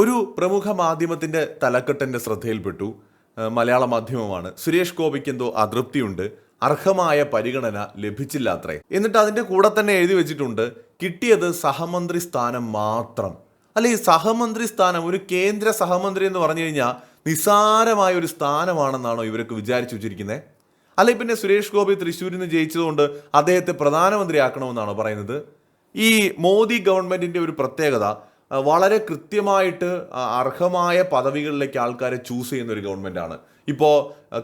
ഒരു പ്രമുഖ മാധ്യമത്തിന്റെ തലക്കെട്ടിന്റെ ശ്രദ്ധയിൽപ്പെട്ടു മലയാള മാധ്യമമാണ്. സുരേഷ് ഗോപിക്ക് എന്തോ അതൃപ്തിയുണ്ട്. അർഹമായ പരിഗണന ലഭിച്ചില്ല അത്രേ എന്നിട്ട് അതിന്റെ കൂടെ തന്നെ എഴുതി വെച്ചിട്ടുണ്ട് കിട്ടിയത് സഹമന്ത്രി സ്ഥാനം മാത്രം. അല്ല ഈ സഹമന്ത്രി സ്ഥാനം ഒരു കേന്ദ്ര സഹമന്ത്രി എന്ന് പറഞ്ഞു കഴിഞ്ഞാൽ നിസ്സാരമായ ഒരു സ്ഥാനമാണെന്നാണോ ഇവരൊക്കെ വിചാരിച്ചു വെച്ചിരിക്കുന്നത് അല്ലെ പിന്നെ സുരേഷ് ഗോപി തൃശ്ശൂരിൽ നിന്ന് ജയിച്ചതുകൊണ്ട് അദ്ദേഹത്തെ പ്രധാനമന്ത്രിയാക്കണമെന്നാണോ പറയുന്നത്? ഈ മോദി ഗവൺമെന്റിന്റെ ഒരു പ്രത്യേകത വളരെ കൃത്യമായിട്ട് അർഹമായ പദവികളിലേക്ക് ആൾക്കാരെ ചൂസ് ചെയ്യുന്ന ഒരു ഗവൺമെന്റാണ്. ഇപ്പോൾ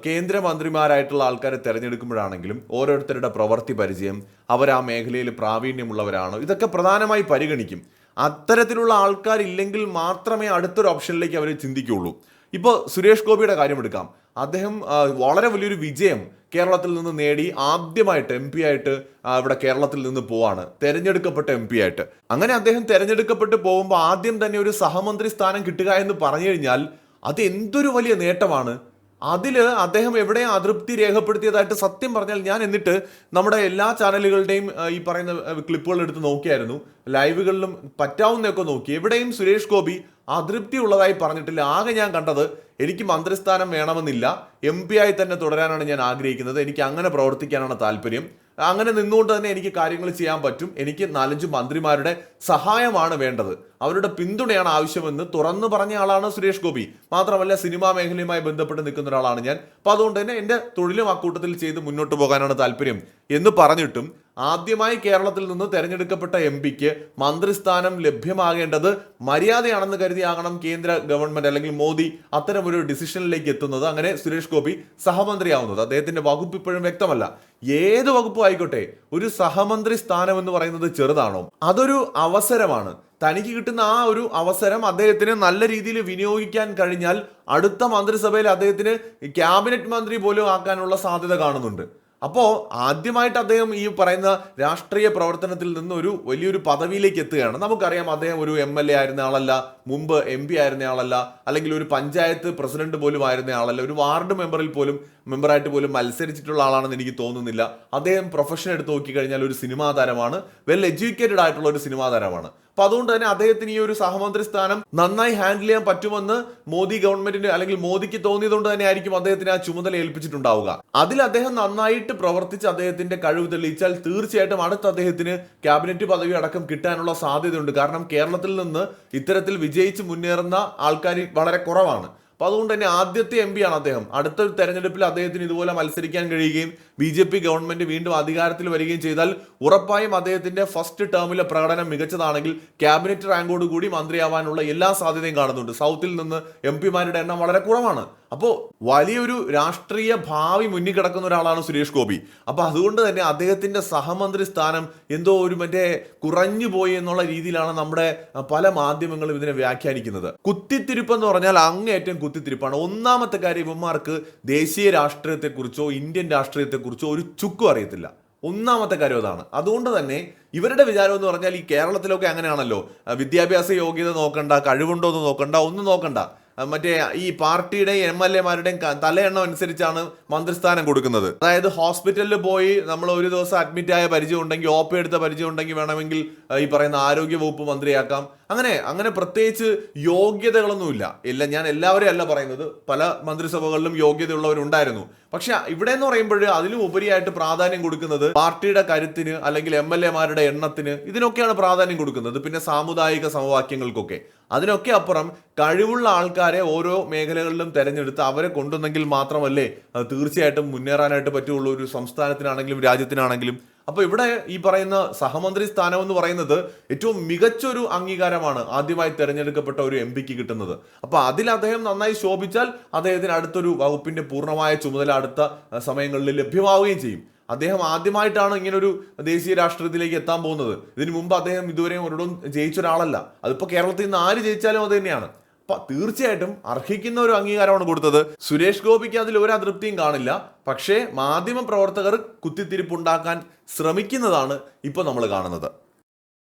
കേന്ദ്രമന്ത്രിമാരായിട്ടുള്ള ആൾക്കാരെ തിരഞ്ഞെടുക്കുമ്പോഴാണെങ്കിലും ഓരോരുത്തരുടെ പ്രവൃത്തി പരിചയം അവർ ആ മേഖലയിൽ പ്രാവീണ്യമുള്ളവരാണോ ഇതൊക്കെ പ്രധാനമായി പരിഗണിക്കും. അത്തരത്തിലുള്ള ആൾക്കാരില്ലെങ്കിൽ മാത്രമേ അടുത്തൊരു ഓപ്ഷനിലേക്ക് അവർ ചിന്തിക്കുകയുള്ളൂ. ഇപ്പോൾ സുരേഷ് ഗോപിയുടെ കാര്യം എടുക്കാം. അദ്ദേഹം വളരെ വലിയൊരു വിജയം കേരളത്തിൽ നിന്ന് നേടി ആദ്യമായിട്ട് എം പി ആയിട്ട് ഇവിടെ കേരളത്തിൽ നിന്ന് പോവാണ്. തെരഞ്ഞെടുക്കപ്പെട്ട എം പി ആയിട്ട്. അങ്ങനെ അദ്ദേഹം തെരഞ്ഞെടുക്കപ്പെട്ട് പോകുമ്പോൾ ആദ്യം തന്നെ ഒരു സഹമന്ത്രി സ്ഥാനം കിട്ടുക എന്ന് പറഞ്ഞു കഴിഞ്ഞാൽ അത് എന്തൊരു വലിയ നേട്ടമാണ്. അതിൽ അദ്ദേഹം എവിടെ അതൃപ്തി രേഖപ്പെടുത്തിയതായിട്ട് സത്യം പറഞ്ഞാൽ ഞാൻ എന്നിട്ട് നമ്മുടെ എല്ലാ ചാനലുകളുടെയും ഈ പറയുന്ന ക്ലിപ്പുകൾ എടുത്ത് നോക്കിയായിരുന്നു. ലൈവുകളിലും പറ്റാവുന്നതൊക്കെ നോക്കി. എവിടെയും സുരേഷ് ഗോപി അതൃപ്തി ഉള്ളതായി പറഞ്ഞിട്ടില്ല. ആകെ ഞാൻ കണ്ടത് എനിക്ക് മന്ത്രിസ്ഥാനം വേണമെന്നില്ല. എം ആയി തന്നെ തുടരാനാണ് ഞാൻ ആഗ്രഹിക്കുന്നത്. എനിക്ക് അങ്ങനെ പ്രവർത്തിക്കാനാണ് താല്പര്യം. അങ്ങനെ നിന്നുകൊണ്ട് തന്നെ എനിക്ക് കാര്യങ്ങൾ ചെയ്യാൻ പറ്റും. എനിക്ക് നാലഞ്ച് മന്ത്രിമാരുടെ സഹായമാണ് വേണ്ടത്. അവരുടെ പിന്തുണയാണ് ആവശ്യമെന്ന് തുറന്നു പറഞ്ഞ ആളാണ് സുരേഷ് ഗോപി. മാത്രമല്ല സിനിമാ മേഖലയുമായി ബന്ധപ്പെട്ട് നിൽക്കുന്ന ഒരാളാണ് ഞാൻ. അപ്പൊ അതുകൊണ്ട് തന്നെ എന്റെ തൊഴിലും അക്കൂട്ടത്തിൽ ചെയ്ത് മുന്നോട്ട് പോകാനാണ് താല്പര്യം എന്ന് പറഞ്ഞിട്ടും ആദ്യമായി കേരളത്തിൽ നിന്ന് തെരഞ്ഞെടുക്കപ്പെട്ട എം പിക്ക് മന്ത്രിസ്ഥാനം ലഭ്യമാകേണ്ടത് മര്യാദയാണെന്ന് കരുതിയാകണം കേന്ദ്ര ഗവൺമെന്റ് അല്ലെങ്കിൽ മോദി അത്തരമൊരു ഡിസിഷനിലേക്ക് എത്തുന്നത്. അങ്ങനെ സുരേഷ് ഗോപി സഹമന്ത്രിയാവുന്നത്. അദ്ദേഹത്തിന്റെ വകുപ്പ് ഇപ്പോഴും വ്യക്തമല്ല. ഏത് വകുപ്പും ആയിക്കോട്ടെ ഒരു സഹമന്ത്രി സ്ഥാനം എന്ന് പറയുന്നത് ചെറുതാണോ? അതൊരു അവസരമാണ്. തനിക്ക് കിട്ടുന്ന ആ ഒരു അവസരം അദ്ദേഹത്തിന് നല്ല രീതിയിൽ വിനിയോഗിക്കാൻ കഴിഞ്ഞാൽ അടുത്ത മന്ത്രിസഭയിൽ അദ്ദേഹത്തിന് ക്യാബിനറ്റ് മന്ത്രി പോലും ആക്കാനുള്ള സാധ്യത കാണുന്നുണ്ട്. അപ്പോ ആദ്യമായിട്ട് അദ്ദേഹം ഈ പറയുന്ന രാഷ്ട്രീയ പ്രവർത്തനത്തിൽ നിന്ന് ഒരു വലിയൊരു പദവിയിലേക്ക് എത്തുകയാണ്. നമുക്കറിയാം അദ്ദേഹം ഒരു എം എൽ എ ആയിരുന്ന ആളല്ല മുമ്പ് എം പി ആയിരുന്ന ആളല്ല അല്ലെങ്കിൽ ഒരു പഞ്ചായത്ത് പ്രസിഡന്റ് പോലും ആയിരുന്ന ആളല്ല ഒരു വാർഡ് മെമ്പറിൽ പോലും മെമ്പറായിട്ട് പോലും മത്സരിച്ചിട്ടുള്ള ആളാണെന്ന് എനിക്ക് തോന്നുന്നില്ല. അദ്ദേഹം പ്രൊഫഷൻ എടുത്ത് നോക്കിക്കഴിഞ്ഞാൽ ഒരു സിനിമാ താരമാണ്. വെൽ എഡ്യൂക്കേറ്റഡ് ആയിട്ടുള്ള ഒരു സിനിമാ താരമാണ്. അപ്പൊ അതുകൊണ്ട് തന്നെ അദ്ദേഹത്തിന് ഈ ഒരു സഹമന്ത്രി സ്ഥാനം നന്നായി ഹാൻഡിൽ ചെയ്യാൻ പറ്റുമെന്ന് മോദി ഗവൺമെന്റിന് അല്ലെങ്കിൽ മോദിക്ക് തോന്നിയതുകൊണ്ട് തന്നെ ആയിരിക്കും അദ്ദേഹത്തിന് ആ ചുമതല ഏൽപ്പിച്ചിട്ടുണ്ടാവുക. അതിൽ അദ്ദേഹം നന്നായിട്ട് പ്രവർത്തിച്ച് അദ്ദേഹത്തിന്റെ കഴിവ് തെളിയിച്ചാൽ തീർച്ചയായിട്ടും അടുത്ത അദ്ദേഹത്തിന് ക്യാബിനറ്റ് പദവി അടക്കം കിട്ടാനുള്ള സാധ്യതയുണ്ട്. കാരണം കേരളത്തിൽ നിന്ന് ഇത്തരത്തിൽ വിജയിച്ച് മുന്നേറുന്ന ആൾക്കാർ വളരെ കുറവാണ്. അപ്പൊ അതുകൊണ്ട് തന്നെ ആദ്യത്തെ എം ആണ് അദ്ദേഹം. അടുത്ത ഒരു തെരഞ്ഞെടുപ്പിൽ അദ്ദേഹത്തിന് ഇതുപോലെ മത്സരിക്കാൻ കഴിയുകയും ബി ജെ പി ഗവൺമെന്റ് വീണ്ടും അധികാരത്തിൽ വരികയും ചെയ്താൽ ഉറപ്പായും അദ്ദേഹത്തിന്റെ ഫസ്റ്റ് ടേമിലെ പ്രകടനം മികച്ചതാണെങ്കിൽ ക്യാബിനറ്റ് റാങ്കോട് കൂടി മന്ത്രിയാവാനുള്ള എല്ലാ സാധ്യതയും കാണുന്നുണ്ട്. സൗത്തിൽ നിന്ന് എം പിമാരുടെ എണ്ണം വളരെ കുറവാണ്. അപ്പോൾ വലിയൊരു രാഷ്ട്രീയ ഭാവി മുന്നിൽ കിടക്കുന്ന ഒരാളാണ് സുരേഷ് ഗോപി. അപ്പോൾ അതുകൊണ്ട് തന്നെ അദ്ദേഹത്തിന്റെ സഹമന്ത്രി സ്ഥാനം എന്തോ ഒരു മറ്റേ കുറഞ്ഞു പോയി എന്നുള്ള രീതിയിലാണ് നമ്മുടെ പല മാധ്യമങ്ങളും ഇതിനെ വ്യാഖ്യാനിക്കുന്നത്. കുത്തിത്തിരിപ്പ് എന്ന് പറഞ്ഞാൽ അങ്ങേയറ്റം കുത്തിത്തിരിപ്പാണ്. ഒന്നാമത്തെ കാര്യം ഇവന്മാർക്ക് ദേശീയ രാഷ്ട്രീയത്തെക്കുറിച്ചോ ഇന്ത്യൻ രാഷ്ട്രീയത്തെക്കുറിച്ചോ ഒരു ചുക്കും അറിയത്തില്ല. ഒന്നാമത്തെ കാര്യം അതാണ്. അതുകൊണ്ട് തന്നെ ഇവരുടെ വിചാരം എന്ന് പറഞ്ഞാൽ ഈ കേരളത്തിലൊക്കെ അങ്ങനെയാണല്ലോ. വിദ്യാഭ്യാസ യോഗ്യത നോക്കണ്ട കഴിവുണ്ടോ എന്ന് നോക്കണ്ട ഒന്നും നോക്കണ്ട. മറ്റേ ഈ പാർട്ടിയുടെയും എം എൽ എമാരുടെയും തലയെണ്ണം അനുസരിച്ചാണ് മന്ത്രിസ്ഥാനം കൊടുക്കുന്നത്. അതായത് ഹോസ്പിറ്റലിൽ പോയി നമ്മൾ ഒരു ദിവസം അഡ്മിറ്റ് ആയ പരിചയം ഉണ്ടെങ്കിൽ ഓപ്പ എടുത്ത പരിചയം ഉണ്ടെങ്കിൽ വേണമെങ്കിൽ ഈ പറയുന്ന ആരോഗ്യ വകുപ്പ് മന്ത്രിയാക്കാം. അങ്ങനെ അങ്ങനെ പ്രത്യേകിച്ച് യോഗ്യതകളൊന്നുമില്ല. ഇല്ല ഞാൻ എല്ലാവരെയും അല്ല പറയുന്നത്. പല മന്ത്രിസഭകളിലും യോഗ്യതയുള്ളവരുണ്ടായിരുന്നു. പക്ഷെ ഇവിടെ എന്ന് പറയുമ്പോൾ അതിലും ഉപരിയായിട്ട് പ്രാധാന്യം കൊടുക്കുന്നത് പാർട്ടിയുടെ കരുത്തിന് അല്ലെങ്കിൽ എം എൽ എമാരുടെ എണ്ണത്തിന് ഇതിനൊക്കെയാണ് പ്രാധാന്യം കൊടുക്കുന്നത്. പിന്നെ സാമുദായിക സമവാക്യങ്ങൾക്കൊക്കെ. അതിനൊക്കെ അപ്പുറം കഴിവുള്ള ആൾക്കാരെ ഓരോ മേഖലകളിലും തിരഞ്ഞെടുത്ത് അവരെ കൊണ്ടുവന്നെങ്കിൽ മാത്രമല്ലേ തീർച്ചയായിട്ടും മുന്നേറാനായിട്ട് പറ്റുള്ളൂ. ഒരു സംസ്ഥാനത്തിനാണെങ്കിലും രാജ്യത്തിനാണെങ്കിലും അപ്പൊ ഇവിടെ ഈ പറയുന്ന സഹമന്ത്രി സ്ഥാനം എന്ന് പറയുന്നത് ഏറ്റവും മികച്ചൊരു അംഗീകാരമാണ് ആദ്യമായി തിരഞ്ഞെടുക്കപ്പെട്ട ഒരു എം പിക്ക് കിട്ടുന്നത്. അപ്പോൾ അതിൽ അദ്ദേഹം നന്നായി ശോഭിച്ചാൽ അദ്ദേഹത്തിന് അടുത്തൊരു വകുപ്പിന്റെ പൂർണമായ ചുമതല അടുത്ത സമയങ്ങളിൽ ലഭ്യമാവുകയും ചെയ്യും. അദ്ദേഹം ആദ്യമായിട്ടാണ് ഇങ്ങനൊരു ദേശീയ രാഷ്ട്രീയത്തിലേക്ക് എത്താൻ പോകുന്നത്. ഇതിനു മുമ്പ് അദ്ദേഹം ഇതുവരെയും ഒരിടവും ജയിച്ച ഒരാളല്ല. അതിപ്പോ കേരളത്തിൽ നിന്ന് ആര് ജയിച്ചാലും അത് തന്നെയാണ്. തീർച്ചയായിട്ടും അർഹിക്കുന്ന ഒരു അംഗീകാരമാണ് കൊടുത്തത്. സുരേഷ് ഗോപിക്ക് അതിൽ ഒരു അതൃപ്തിയും കാണില്ല. പക്ഷേ മാധ്യമ പ്രവർത്തകർ കുത്തിത്തിരിപ്പുണ്ടാക്കാൻ ശ്രമിക്കുന്നതാണ് ഇപ്പോൾ നമ്മൾ കാണുന്നത്.